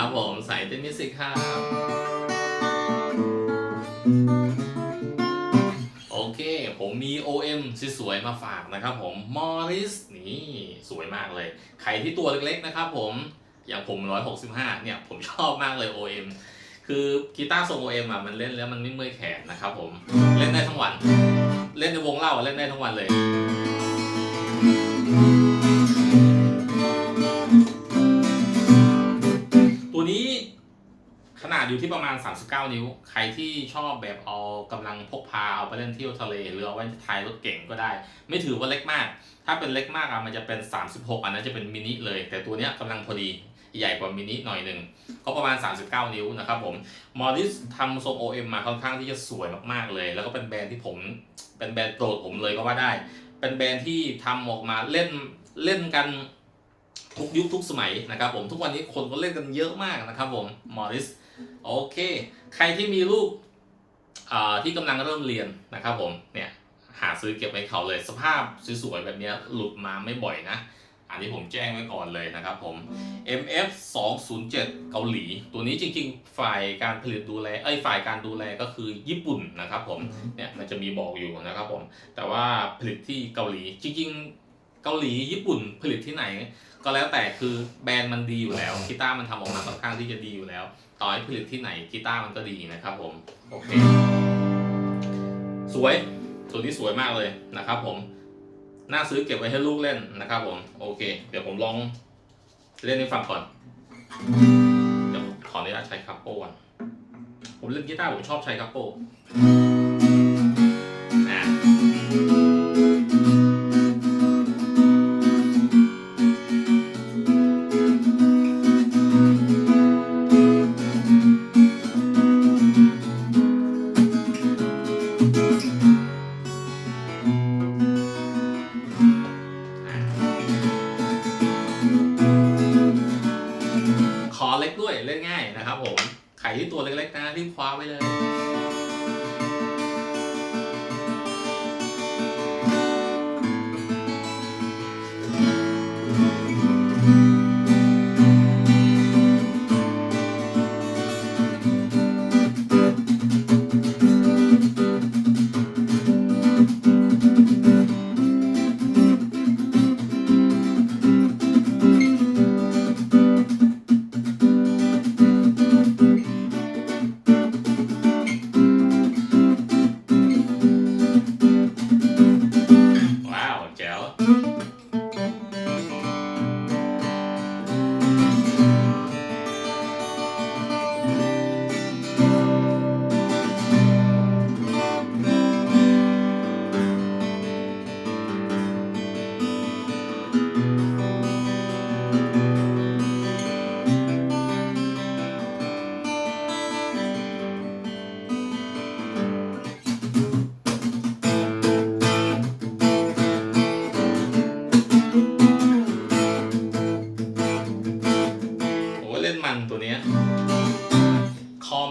ครับผมสายเต้นมิสิกครับ โอเค ผมมี OM สวยๆมาฝากนะครับผมมอริสนี่สวยมากเลย ใครที่ตัวเล็กๆนะครับผมอย่างผม 165 เนี่ย ผมชอบมากเลย OM คือกีตาร์ทรง OM อะมันเล่นแล้วมันไม่เมื่อยแขนนะครับผม เล่นได้ทั้งวัน เล่นในวงเล่าเล่นได้ทั้งวันเลย 39 นิ้ว ใครที่ชอบแบบเอากำลังพกพาเอาไปเล่นเที่ยวทะเลหรือเอาไว้ท้ายรถเก่งก็ได้ ไม่ถือว่าเล็กมาก ถ้าเป็นเล็กมากอะมันจะเป็น 36 อันนั้นจะเป็นมินิเลย แต่ตัวเนี้ยกำลังพอดีใหญ่กว่ามินิหน่อยหนึ่งก็ประมาณ 39 นิ้วนะครับผมมอริสทำทรง OM มาค่อนข้างที่จะสวยมากๆเลย แล้วก็เป็นแบรนด์ที่ผมเป็นแบรนด์โปรดผมเลยก็ว่าได้ เป็นแบรนด์ที่ทำออกมาเล่นเล่นกันทุกยุคทุกสมัยนะครับผมทุกวันนี้คนก็เล่นกันเยอะมากนะครับผมมอริส โอเค ใครที่มีลูกอ่าที่กำลังเริ่มเรียนนะครับผมเนี่ยหาซื้อเก็บไว้เขาเลย สภาพสวยๆแบบเนี้ยหลุดมาไม่บ่อยนะ อันนี้ผมแจ้งไว้ก่อนเลยนะครับผม MF 207เกาหลี ตัวนี้จริงๆ ฝ่ายการผลิตดูแลเอ้ยฝ่ายการดูแลก็คือญี่ปุ่นนะครับผมเนี่ยมันจะมีบอกอยู่นะครับผม แต่ว่าผลิตที่เกาหลีจริงๆ เกาหลีญี่ปุ่นผลิตที่ไหน ก็แล้วแต่คือแบรนด์มันดีอยู่แล้วกีตาร์มันทำออกมาค่อนข้างที่จะดีอยู่แล้ว ต่อให้ผลิตที่ไหนกีตาร์มันก็ดีนะครับผมโอเคสวยตัวนี้สวยมากเลยนะครับผมน่าซื้อเก็บไว้ให้ลูกเล่นนะครับผมโอเค เดี๋ยวผมลองเล่นให้ฟังก่อนเดี๋ยวขออนุญาตใช้คัพโป้ก่อนผมเล่นกีตาร์ผมชอบใช้คัพโป้ คอเล็กด้วยเล่นง่ายนะครับผมไข่ที่ตัวเล็กๆนะรีบคว้าไว้เลย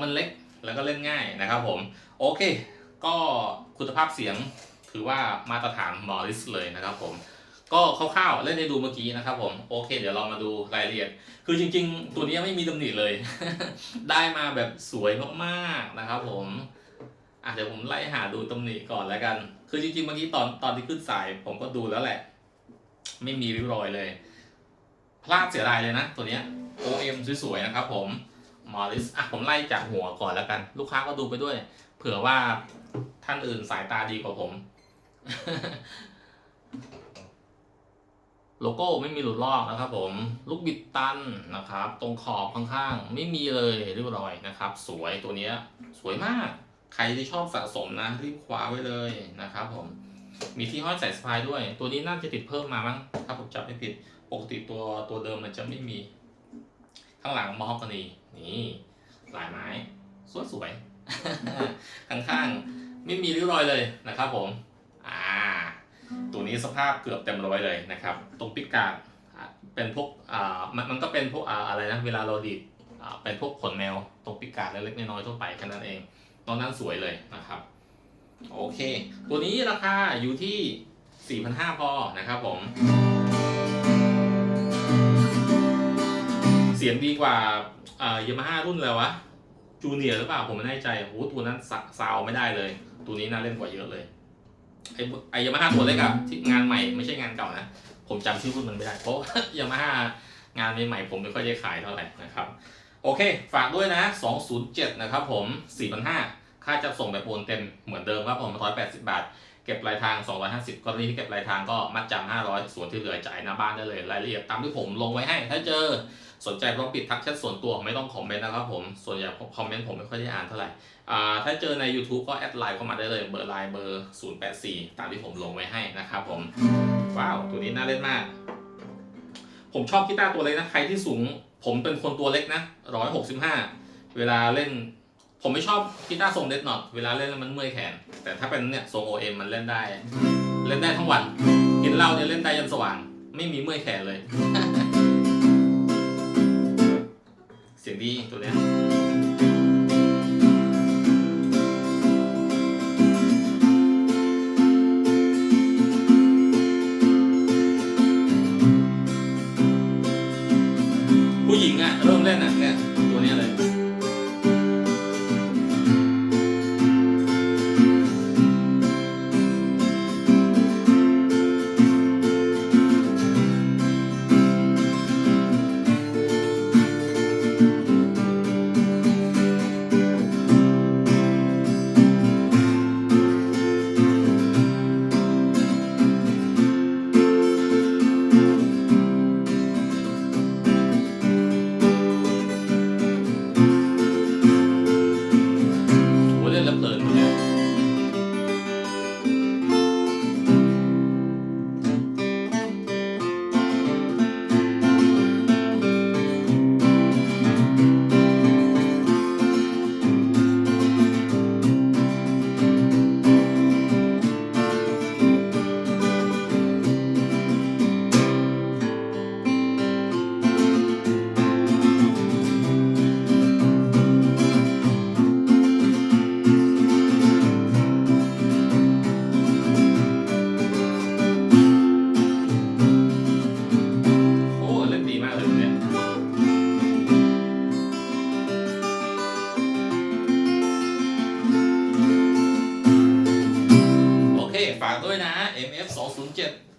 มันเล็กแล้วก็เล่นง่ายนะครับผม โอเค ก็คุณภาพเสียงถือว่ามาตรฐานมอริสเลยนะครับผมก็คร่าวๆเล่นให้ดูเมื่อกี้นะครับผมโอเค เดี๋ยวเรามาดูรายละเอียด คือจริง ๆ ตัวนี้ไม่มีตำหนิเลย ได้มาแบบสวยมากๆนะครับผมอะเดี๋ยวผมไล่หาดูตำหนิก่อนแล้วกัน คือจริงๆเมื่อกี้ตอนตอนที่ขึ้นสาย ผมก็ดูแล้วแหละ ไม่มีริ้วรอยเลย พลาดเสียดายเลยนะ ตัวเนี้ย OM สวยๆนะครับผม มอริสอะผมไล่จากหัวก่อนแล้วกัน ลูกค้าก็ดูไปด้วย เผื่อว่าท่านอื่นสายตาดีกว่าผม โลโก้ไม่มีหลุดลอกนะครับผม ลูกบิดตันนะครับ ตรงขอบข้างๆ ไม่มีเลยเรียบร้อยนะครับ สวยตัวเนี้ย สวยมาก ใครที่ชอบสะสมนะ รีบคว้าไว้เลยนะครับผม มีที่ห้อยสายสะพายด้วย ตัวนี้น่าจะติดเพิ่มมามั้งถ้าผมจำไม่ผิด ปกติตัวตัวเดิมมันจะไม่มี ข้างหลังมอฮอกกานี นี่ลายไม้สวยสวยๆข้างๆ ไม่มีริ้วรอยเลยนะครับผม อ่า ตัวนี้สภาพเกือบเต็มร้อยเลยนะครับ ตรงปิดกาเป็นพวกอ่ามันมันก็เป็นพวกอ่าอะไรนะ เวลาเราดีดอ่าเป็นพวกขนแมว ตรงปิดกาเล็กๆน้อยๆทั่วไปแค่นั้นเองตอนนั้นสวยเลยนะครับ โอเค ตัวนี้ราคาอยู่ที่ 4,500พอนะครับผม สียงดีกว่าเอ่อยามาฮ่ารุ่นอะไรวะจูเนียร์หรือเปล่าผมไม่แน่ใจโอ้โหตัวนั้นซาวไม่ได้เลย ตัวนี้น่าเล่นกว่าเยอะเลยไอไอยามาฮ่าตัวเล็กอะที่งานใหม่ไม่ใช่งานเก่านะ ผมจำชื่อรุ่นมันไม่ได้ เพราะยามาฮ่างานใหม่ผมไม่ค่อยได้ขายเท่าไหร่นะครับ โอเค ฝากด้วยนะ 207 นะครับผม 4,500 ค่าจะส่งแบบโอนเต็มเหมือนเดิมครับผม180บาท เก็บปลายทาง 250กรณีที่เก็บปลายทางก็มัดจำ500 ส่วนที่เหลือจ่ายหน้าบ้านได้เลยรายละเอียดตามที่ผมลงไว้ให้ ถ้าเจอสนใจต้องปิดทักแชทส่วนตัวไม่ต้องคอมเมนต์นะครับผมส่วนใหญ่คอมเมนต์ผมไม่ค่อยได้อ่านเท่าไหร่อ่าถ้าเจอใน YouTube ก็แอดไลน์เข้ามาได้เลยเบอร์ไลน์เบอร์ 084 ตามที่ผมลงไว้ให้นะครับผมว้าวตัวนี้น่าเล่นมาก ผมชอบกีตาร์ตัวเล็กนะ ใครที่สูง ผมเป็นคนตัวเล็กนะ 165 เวลาเล่น ผมไม่ชอบกีตาร์ทรงเดดนอตเวลาเล่นแล้วมันเมื่อยแขน แต่ถ้าเป็นเนี่ยทรง OM มันเล่นได้ เล่นได้ทั้งวัน กินเหล้าเนี่ยเล่นได้ยันสว่าง ไม่มีเมื่อยแขนเลย เสียงดีตัวเนี้ย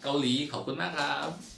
เกาหลีขอบคุณมากครับ